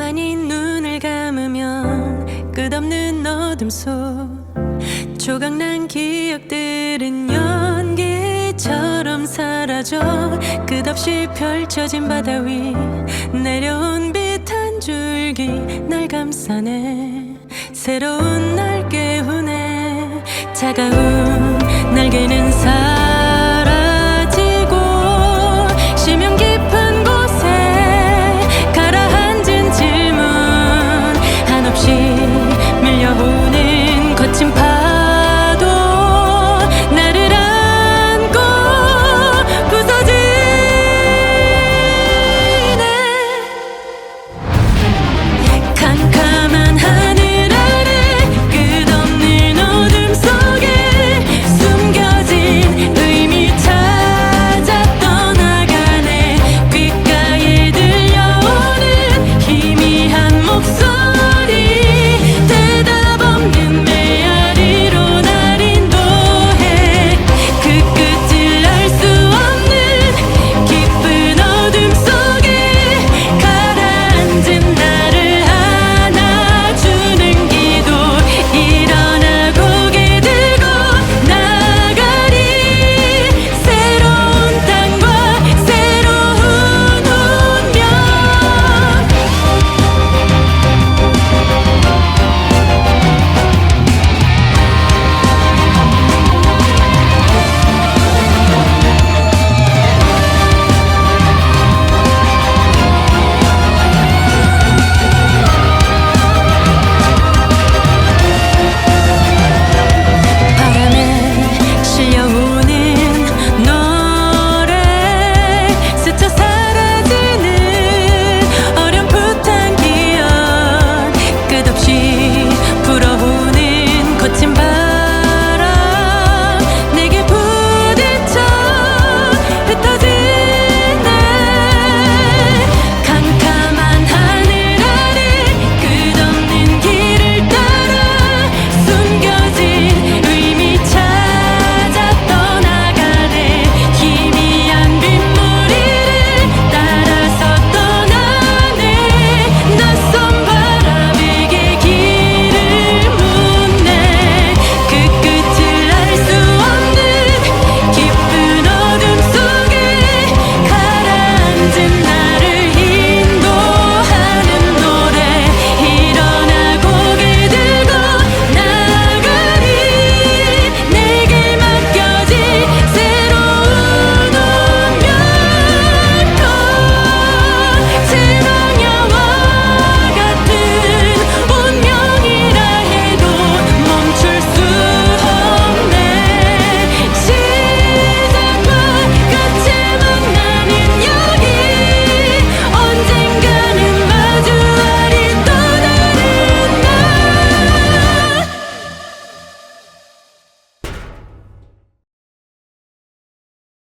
가만히 눈을 감으면 끝없는 어둠 속 조각난 기억들은 연기처럼 사라져 끝없이 펼쳐진 바다 위 내려온 빛 한 줄기 날 감싸네 새로운 날 깨우네 차가운 날개는 사 心配。